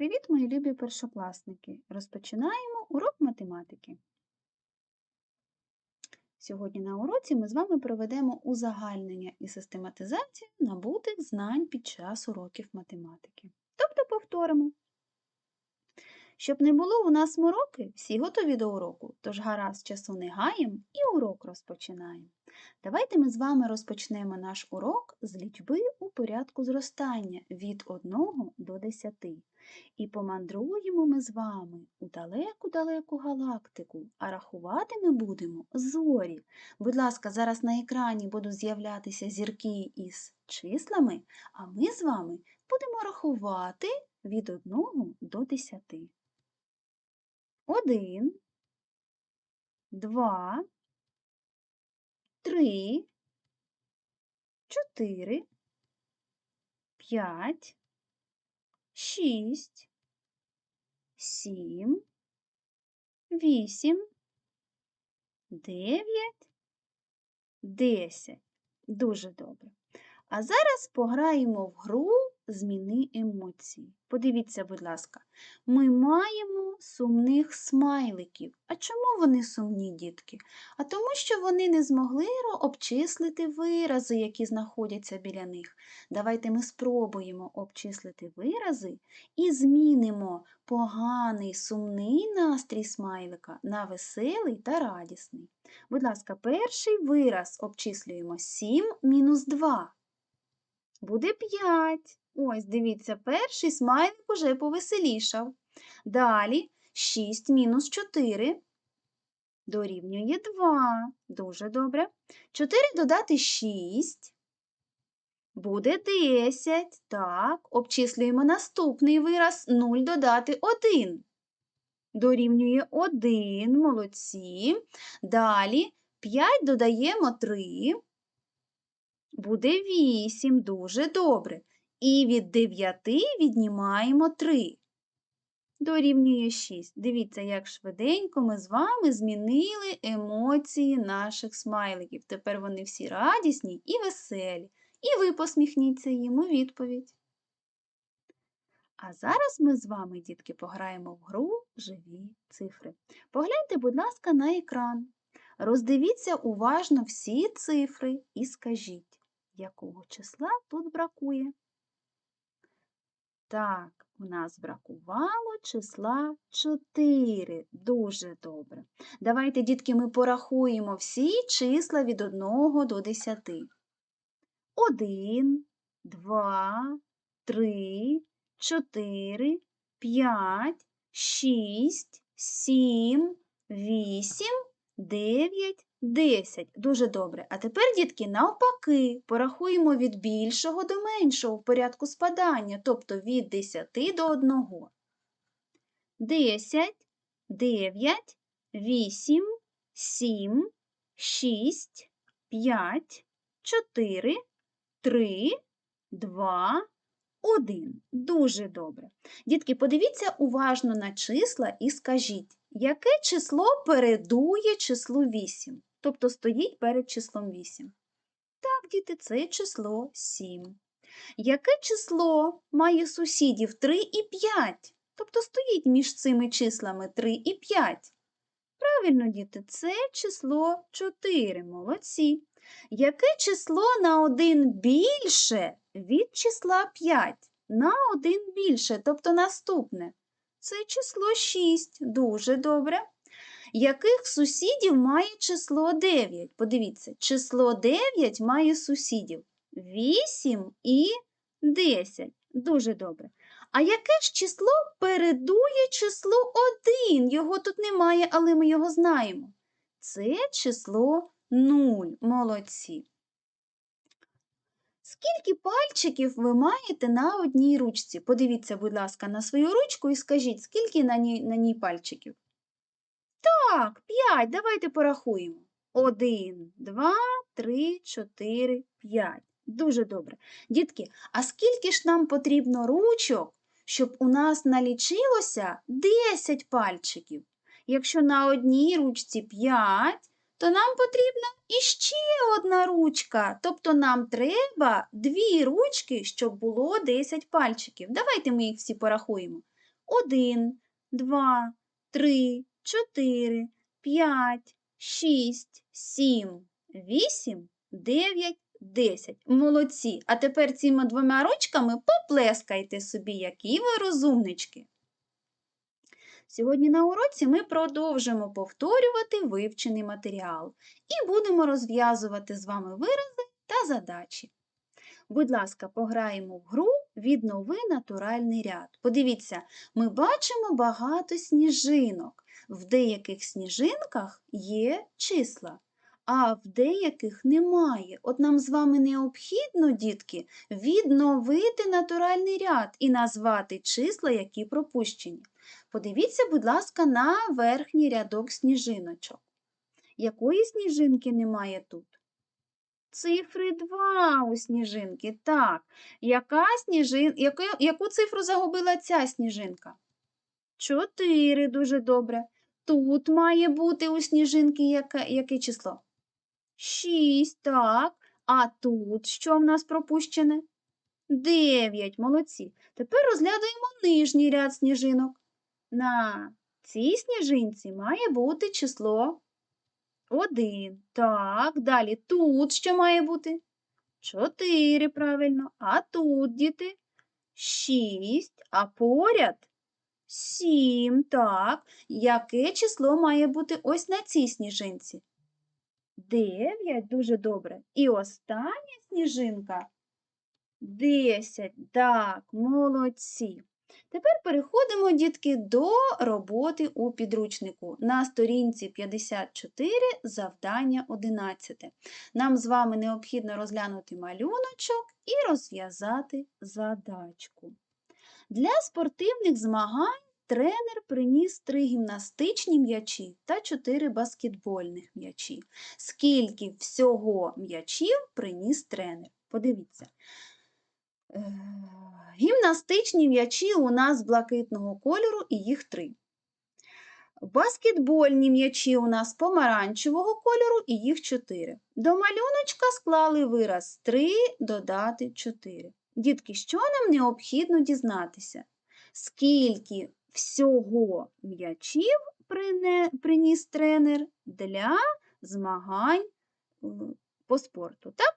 Привіт, мої любі першокласники! Розпочинаємо урок математики. Сьогодні на уроці ми з вами проведемо узагальнення і систематизацію набутих знань під час уроків математики. Тобто повторимо. Щоб не було у нас мороки, всі готові до уроку, тож гаразд часу не гаєм і урок розпочинаємо. Давайте ми з вами розпочнемо наш урок з лічби у порядку зростання від 1 до 10. І помандруємо ми з вами у далеку-далеку галактику, а рахувати ми будемо зорі. Будь ласка, зараз на екрані будуть з'являтися зірки із числами, а ми з вами будемо рахувати від 1 до 10. Один, два, три, чотири, п'ять, шість, сім, вісім, дев'ять, десять. Дуже добре. А зараз пограємо в гру зміни емоції. Подивіться, будь ласка, ми маємо сумних смайликів. А чому вони сумні, дітки? А тому, що вони не змогли обчислити вирази, які знаходяться біля них. Давайте ми спробуємо обчислити вирази і змінимо поганий сумний настрій смайлика на веселий та радісний. Будь ласка, перший вираз обчислюємо 7 мінус 2. Буде 5. Ось, дивіться, перший смайлик уже повеселішав. Далі 6 мінус 4 дорівнює 2. Дуже добре. 4 додати 6. Буде 10. Так, обчислюємо наступний вираз 0 додати 1. Дорівнює 1. Молодці. Далі 5 додаємо 3. Буде 8. Дуже добре. І від 9 віднімаємо 3. Дорівнює 6. Дивіться, як швиденько ми з вами змінили емоції наших смайликів. Тепер вони всі радісні і веселі. І ви посміхніться їм у відповідь. А зараз ми з вами, дітки, пограємо в гру живі цифри. Погляньте, будь ласка, на екран. Роздивіться уважно всі цифри і скажіть, якого числа тут бракує. Так, у нас бракувало числа 4. Дуже добре. Давайте, дітки, ми порахуємо всі числа від 1 до 10. 1, 2, 3, 4, 5, 6, 7, 8, 9, 10. Дуже добре. А тепер, дітки, навпаки, порахуємо від більшого до меншого в порядку спадання, тобто від 10 до 1. 10, 9, 8, 7, 6, 5, 4, 3, 2, 1. Дуже добре. Дітки, подивіться уважно на числа і скажіть, яке число передує числу 8? Тобто стоїть перед числом 8. Так, діти, це число 7. Яке число має сусідів 3 і 5? Тобто стоїть між цими числами 3 і 5. Правильно, діти, це число 4. Молодці. Яке число на 1 більше від числа 5? На 1 більше, тобто наступне. Це число 6. Дуже добре яких сусідів має число 9? Подивіться, число 9 має сусідів 8 і 10. Дуже добре. А яке ж число передує число 1? Його тут немає, але ми його знаємо. Це число 0. Молодці. Скільки пальчиків ви маєте на одній ручці? Подивіться, будь ласка, на свою ручку і скажіть, скільки на ній, на ній пальчиків? Так, п'ять. Давайте порахуємо. Один, два, три, чотири, п'ять. Дуже добре. Дітки, а скільки ж нам потрібно ручок, щоб у нас налічилося 10 пальчиків? Якщо на одній ручці 5, то нам потрібна іще одна ручка. Тобто нам треба дві ручки, щоб було 10 пальчиків. Давайте ми їх всі порахуємо. 1, 2, 3, 4, 5, 6, 7, 8, 9, 10. Молодці. А тепер цими двома ручками поплескайте собі, які ви розумнички. Сьогодні на уроці ми продовжимо повторювати вивчений матеріал і будемо розв'язувати з вами вирази та задачі. Будь ласка, пограємо в гру «Віднови натуральний ряд». Подивіться, ми бачимо багато сніжинок. В деяких сніжинках є числа, а в деяких немає. От нам з вами необхідно, дітки, відновити натуральний ряд і назвати числа, які пропущені. Подивіться, будь ласка, на верхній рядок сніжиночок. Якої сніжинки немає тут? Цифри 2 у сніжинки. Так. Яка сніжин... Яку... Яку цифру загубила ця сніжинка? 4, дуже добре. Тут має бути у сніжинки яке, яке число? 6, так. А тут що в нас пропущене? 9, молодці. Тепер розглядаємо нижній ряд сніжинок. На цій сніжинці має бути число 1. Так, далі тут що має бути? 4, правильно. А тут, діти? 6, а поряд 7. Так. Яке число має бути ось на цій сніжинці? 9, дуже добре. І остання сніжинка 10. Так, молодці. Тепер переходимо, дітки, до роботи у підручнику. На сторінці 54 завдання 11. Нам з вами необхідно розглянути малюночок і розв'язати задачку. Для спортивних змагань тренер приніс три гімнастичні м'ячі та чотири баскетбольних м'ячі. Скільки всього м'ячів приніс тренер? Подивіться. Е, Гімнастичні м'ячі у нас блакитного кольору і їх три. Баскетбольні м'ячі у нас помаранчевого кольору і їх чотири. До малюночка склали вираз 3 додати 4. Дітки, що нам необхідно дізнатися? Скільки всього м'ячів приніс тренер для змагань по спорту? Так?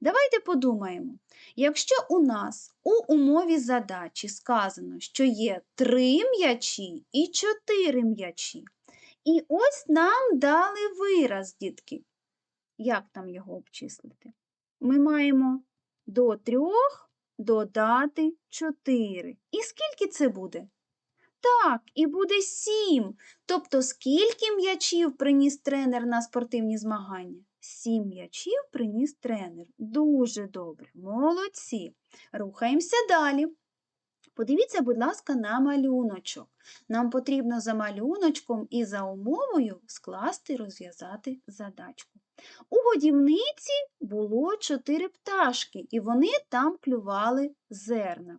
Давайте подумаємо, якщо у нас у умові задачі сказано, що є три м'ячі і чотири м'ячі, і ось нам дали вираз, дітки. Як там його обчислити? Ми маємо до трьох додати чотири. І скільки це буде? Так, і буде сім. Тобто, скільки м'ячів приніс тренер на спортивні змагання? Сім м'ячів приніс тренер. Дуже добре, молодці. Рухаємося далі. Подивіться, будь ласка, на малюночок. Нам потрібно за малюночком і за умовою скласти розв'язати задачку. У годівниці було чотири пташки, і вони там клювали зерна.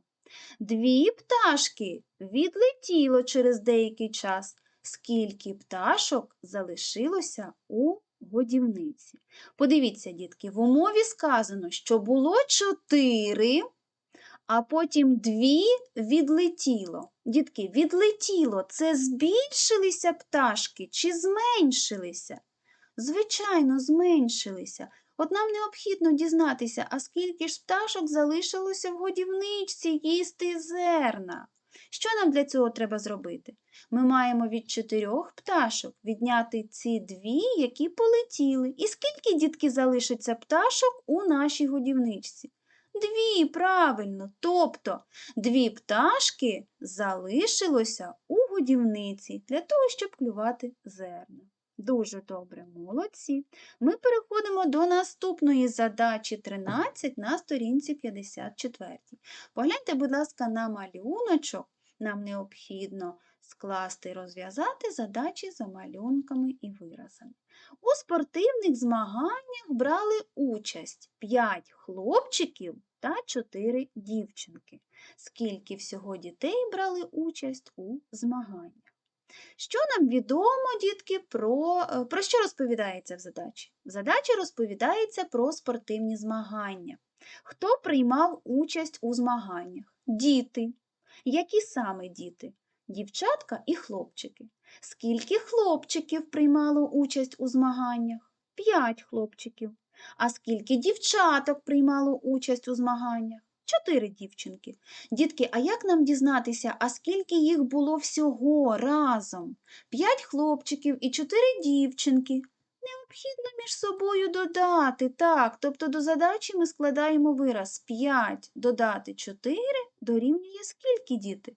Дві пташки відлетіло через деякий час. Скільки пташок залишилося у годівниці. Подивіться, дітки, в умові сказано, що було чотири, а потім дві відлетіло. Дітки, відлетіло це збільшилися пташки чи зменшилися? Звичайно, зменшилися. От нам необхідно дізнатися, а скільки ж пташок залишилося в годівничці їсти зерна. Що нам для цього треба зробити? Ми маємо від чотирьох пташок відняти ці дві, які полетіли. І скільки дітки залишиться пташок у нашій годівничці? Дві, правильно, тобто дві пташки залишилося у годівниці для того, щоб клювати зерна. Дуже добре, молодці. Ми переходимо до наступної задачі 13 на сторінці 54. Погляньте, будь ласка, на малюночок. Нам необхідно скласти і розв'язати задачі за малюнками і виразами. У спортивних змаганнях брали участь 5 хлопчиків та 4 дівчинки. Скільки всього дітей брали участь у змаганнях? Що нам відомо, дітки, про е, про що розповідається в задачі? В задачі розповідається про спортивні змагання. Хто приймав участь у змаганнях? Діти. Які саме діти? дівчатка і хлопчики. Скільки хлопчиків приймало участь у змаганнях? П'ять хлопчиків. А скільки дівчаток приймало участь у змаганнях? Чотири дівчинки. Дітки, а як нам дізнатися, а скільки їх було всього разом? П'ять хлопчиків і чотири дівчинки. Необхідно між собою додати, так, тобто до задачі ми складаємо вираз 5 додати 4 дорівнює скільки діти?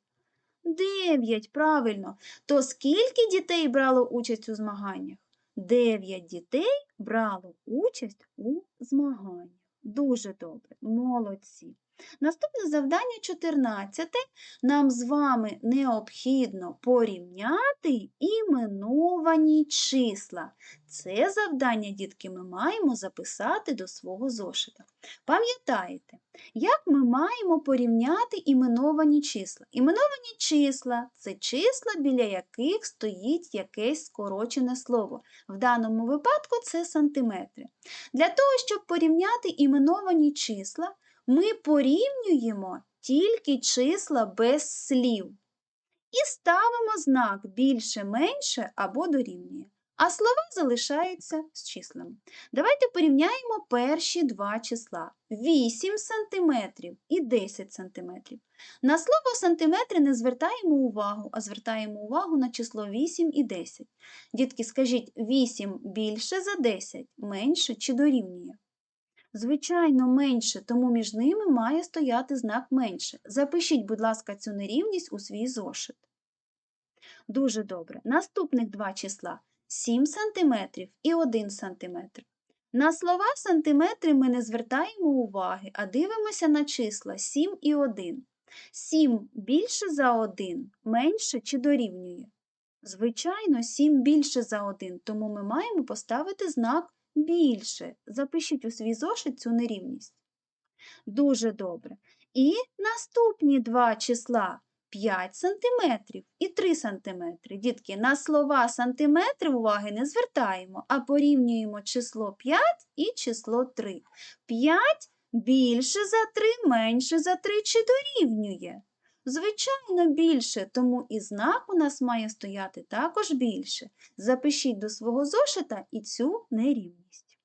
9, правильно. То скільки дітей брало участь у змаганнях? 9 дітей брало участь у змаганнях. Дуже добре, молодці. Наступне завдання 14. Нам з вами необхідно порівняти іменовані числа. Це завдання, дітки, ми маємо записати до свого зошита. Пам'ятаєте, як ми маємо порівняти іменовані числа? Іменовані числа це числа, біля яких стоїть якесь скорочене слово. В даному випадку це сантиметри. Для того, щоб порівняти іменовані числа, ми порівнюємо тільки числа без слів і ставимо знак більше, менше або дорівнює. А слова залишаються з числами. Давайте порівняємо перші два числа 8 см і 10 см. На слово сантиметри не звертаємо увагу, а звертаємо увагу на число 8 і 10. Дітки, скажіть, 8 більше за 10, менше чи дорівнює? Звичайно, менше, тому між ними має стояти знак менше. Запишіть, будь ласка, цю нерівність у свій зошит. Дуже добре. Наступних два числа 7 см і 1 см. На слова сантиметри ми не звертаємо уваги, а дивимося на числа 7 і 1. 7 більше за 1, менше чи дорівнює? Звичайно, 7 більше за 1, тому ми маємо поставити знак більше. Запишіть у свій зошит цю нерівність. Дуже добре. І наступні два числа 5 см і 3 см. Дітки, на слова сантиметри уваги не звертаємо, а порівнюємо число 5 і число 3. 5 більше за 3, менше за 3 чи дорівнює? Звичайно, більше, тому і знак у нас має стояти також більше. Запишіть до свого зошита і цю нерівність.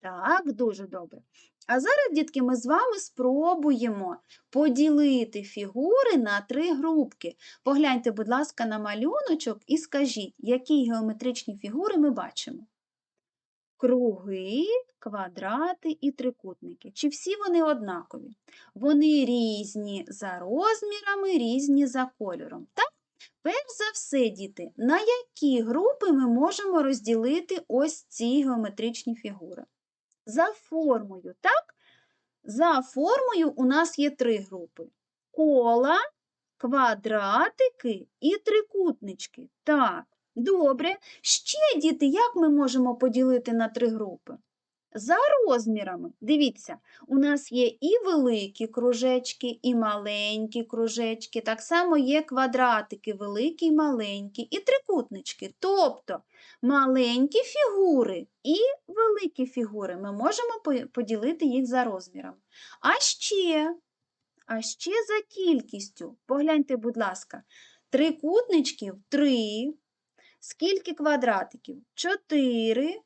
Так, дуже добре. А зараз, дітки, ми з вами спробуємо поділити фігури на три групки. Погляньте, будь ласка, на малюночок і скажіть, які геометричні фігури ми бачимо. Круги, квадрати і трикутники. Чи всі вони однакові? Вони різні за розмірами, різні за кольором. Так? Перш за все, діти, на які групи ми можемо розділити ось ці геометричні фігури? За формою, так? За формою у нас є три групи: кола, квадратики і трикутнички. Так, добре. Ще, діти, як ми можемо поділити на три групи? За розмірами. Дивіться, у нас є і великі кружечки, і маленькі кружечки. Так само є квадратики, великі і маленькі, і трикутнички. Тобто маленькі фігури і великі фігури ми можемо поділити їх за розміром. А ще, а ще за кількістю. Погляньте, будь ласка, трикутничків 3. Скільки квадратиків? 4.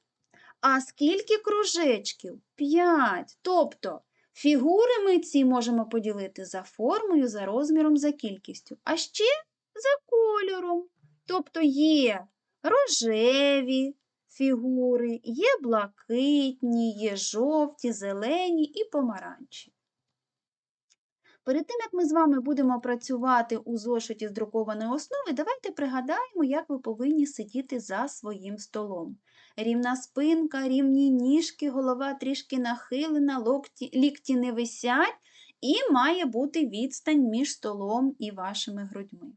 А скільки кружечків? 5. Тобто фігури ми ці можемо поділити за формою, за розміром, за кількістю, а ще за кольором. Тобто є рожеві фігури, є блакитні, є жовті, зелені і помаранчеві. Перед тим, як ми з вами будемо працювати у зошиті з друкованої основи, давайте пригадаємо, як ви повинні сидіти за своїм столом. Рівна спинка, рівні ніжки, голова трішки нахилена, локті, лікті не висять, і має бути відстань між столом і вашими грудьми.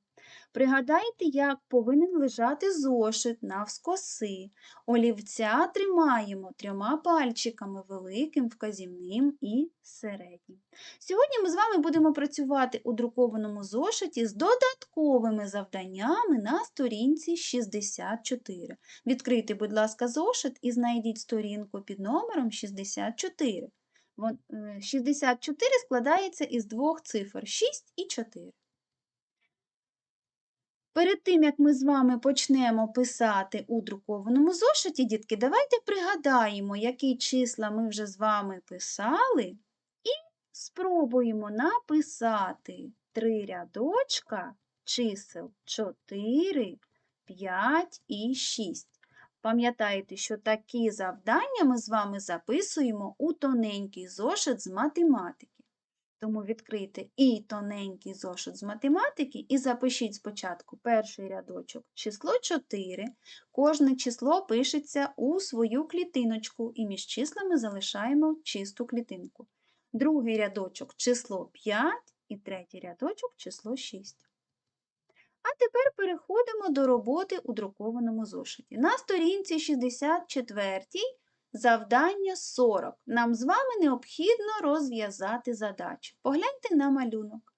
Пригадайте, як повинен лежати зошит навскоси. Олівця тримаємо трьома пальчиками великим, вказівним і середнім. Сьогодні ми з вами будемо працювати у друкованому зошиті з додатковими завданнями на сторінці 64. Відкрийте, будь ласка, зошит і знайдіть сторінку під номером 64. Е, 64 складається із двох цифр 6 і 4. Перед тим, як ми з вами почнемо писати у друкованому зошиті, дітки, давайте пригадаємо, які числа ми вже з вами писали, і спробуємо написати три рядочка чисел 4, 5 і 6. Пам'ятайте, що такі завдання ми з вами записуємо у тоненький зошит з математики. Тому відкрийте і тоненький зошит з математики і запишіть спочатку перший рядочок число 4. Кожне число пишеться у свою клітиночку і між числами залишаємо чисту клітинку. Другий рядочок число 5 і третій рядочок число 6. А тепер переходимо до роботи у друкованому зошиті. На сторінці 64 завдання 40. Нам з вами необхідно розв'язати задачу. Погляньте на малюнок.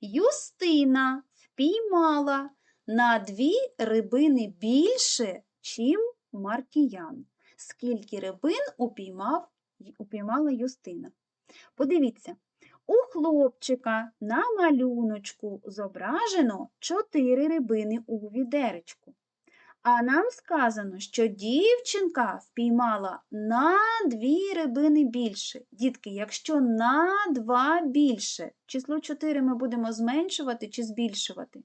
Юстина впіймала на дві рибини більше, чим Маркіян. Скільки рибин упіймав, упіймала Юстина? Подивіться, у хлопчика на малюночку зображено 4 рибини у відеречку. А нам сказано, що дівчинка впіймала на дві рибини більше. Дітки, якщо на два більше, число 4 ми будемо зменшувати чи збільшувати?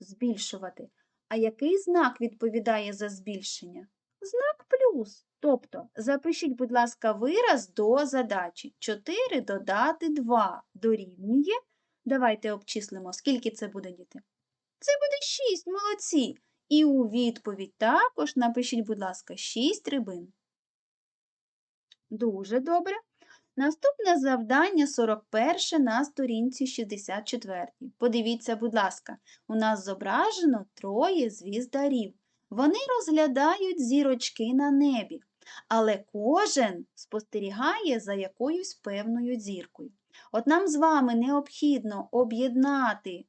Збільшувати. А який знак відповідає за збільшення? Знак плюс. Тобто запишіть, будь ласка, вираз до задачі. 4 додати 2 дорівнює. Давайте обчислимо, скільки це буде, діти? Це буде 6, молодці. І у відповідь також напишіть, будь ласка, 6 рибин. Дуже добре. Наступне завдання 41 на сторінці 64. Подивіться, будь ласка, у нас зображено троє звіздарів. Вони розглядають зірочки на небі, але кожен спостерігає за якоюсь певною зіркою. От нам з вами необхідно об'єднати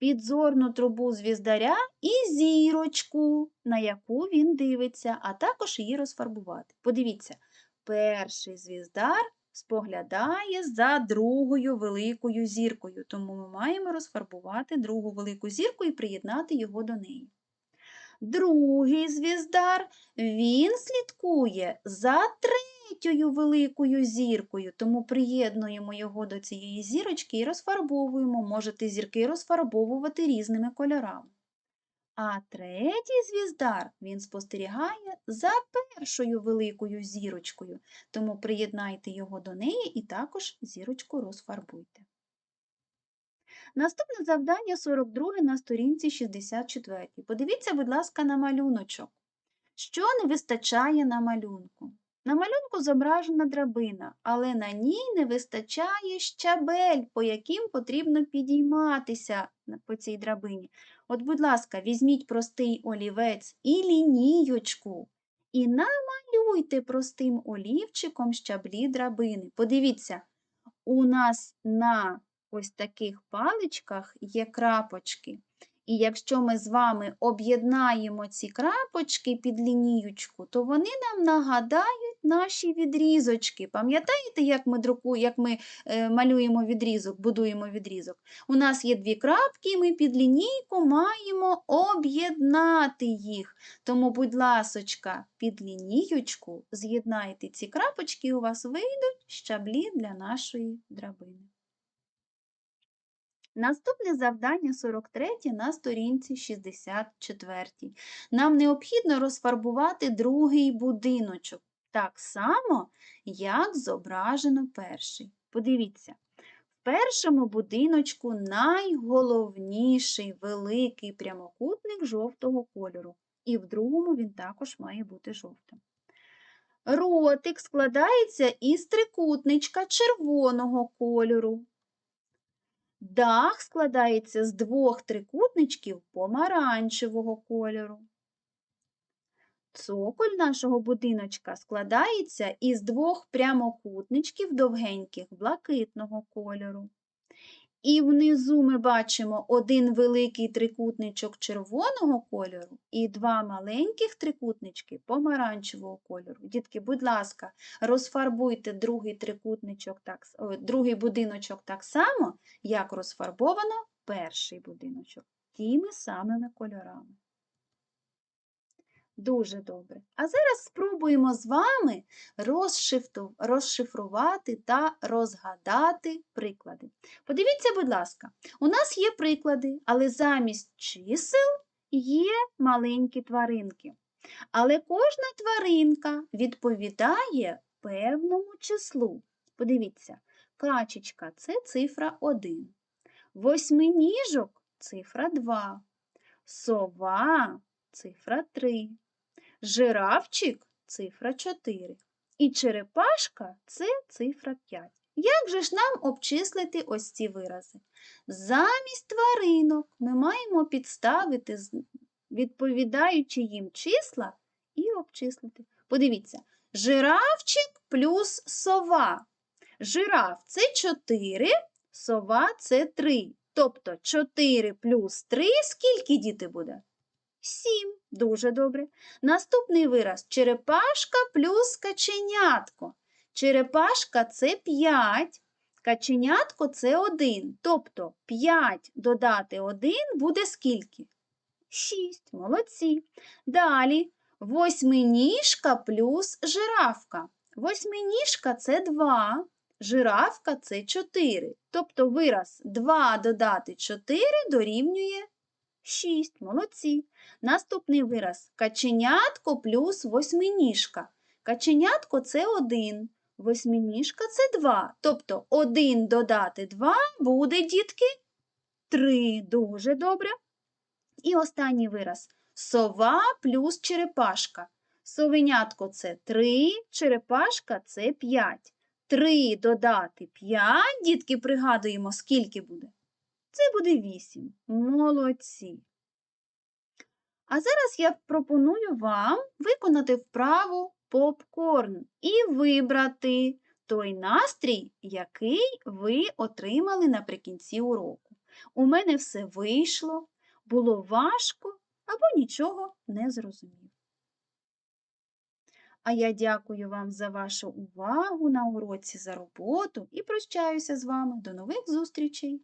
підзорну трубу звіздаря і зірочку, на яку він дивиться, а також її розфарбувати. Подивіться, перший звіздар споглядає за другою великою зіркою, тому ми маємо розфарбувати другу велику зірку і приєднати його до неї. Другий звіздар, він слідкує за третьою великою зіркою, тому приєднуємо його до цієї зірочки і розфарбовуємо. Можете зірки розфарбовувати різними кольорами. А третій звіздар, він спостерігає за першою великою зірочкою, тому приєднайте його до неї і також зірочку розфарбуйте. Наступне завдання 42 на сторінці 64. Подивіться, будь ласка, на малюночок. Що не вистачає на малюнку? На малюнку зображена драбина, але на ній не вистачає щабель, по яким потрібно підійматися по цій драбині. От, будь ласка, візьміть простий олівець і лінієчку і намалюйте простим олівчиком щаблі драбини. Подивіться, у нас на ось таких паличках є крапочки. І якщо ми з вами об'єднаємо ці крапочки під лініючку, то вони нам нагадають наші відрізочки. Пам'ятаєте, як ми друку, як ми е, малюємо відрізок, будуємо відрізок? У нас є дві крапки, і ми під лінійку маємо об'єднати їх. Тому, будь ласочка, під лініючку з'єднайте ці крапочки, і у вас вийдуть щаблі для нашої драбини. Наступне завдання 43 на сторінці 64. Нам необхідно розфарбувати другий будиночок, так само, як зображено перший. Подивіться, в першому будиночку найголовніший великий прямокутник жовтого кольору, і в другому він також має бути жовтим. Ротик складається із трикутничка червоного кольору. Дах складається з двох трикутничків помаранчевого кольору. Цоколь нашого будиночка складається із двох прямокутничків довгеньких блакитного кольору. І внизу ми бачимо один великий трикутничок червоного кольору і два маленьких трикутнички помаранчевого кольору. Дітки, будь ласка, розфарбуйте другий трикутничок, так, о, другий будиночок так само, як розфарбовано перший будиночок. тими самими кольорами. Дуже добре. А зараз спробуємо з вами розшифрувати та розгадати приклади. Подивіться, будь ласка, у нас є приклади, але замість чисел є маленькі тваринки. Але кожна тваринка відповідає певному числу. Подивіться, качечка це цифра 1. Восьминіжок цифра 2. Сова цифра 3. Жирафчик цифра 4. І черепашка це цифра 5. Як же ж нам обчислити ось ці вирази? Замість тваринок ми маємо підставити, відповідаючи їм числа, і обчислити. Подивіться, жирафчик плюс сова. Жираф це 4, сова це 3. Тобто 4 плюс 3 скільки діти буде? 7. Дуже добре. Наступний вираз черепашка плюс каченятко. Черепашка це 5, каченятко це 1. Тобто 5 додати 1 буде скільки? 6. Молодці. Далі восьминіжка плюс жирафка. Восьминіжка це 2, жирафка це 4. Тобто вираз 2 додати 4 дорівнює 6. Молодці. Наступний вираз каченятко плюс восьминіжка. Каченятко це 1, восьминіжка це 2. Тобто 1 додати 2 буде, дітки, 3. Дуже добре. І останній вираз сова плюс черепашка. Совенятко це 3, черепашка це 5. 3 додати 5, дітки, пригадуємо, скільки буде? Це буде 8. Молодці. А зараз я пропоную вам виконати вправу попкорн і вибрати той настрій, який ви отримали наприкінці уроку. У мене все вийшло, було важко або нічого не зрозумів. А я дякую вам за вашу увагу на уроці за роботу і прощаюся з вами. До нових зустрічей!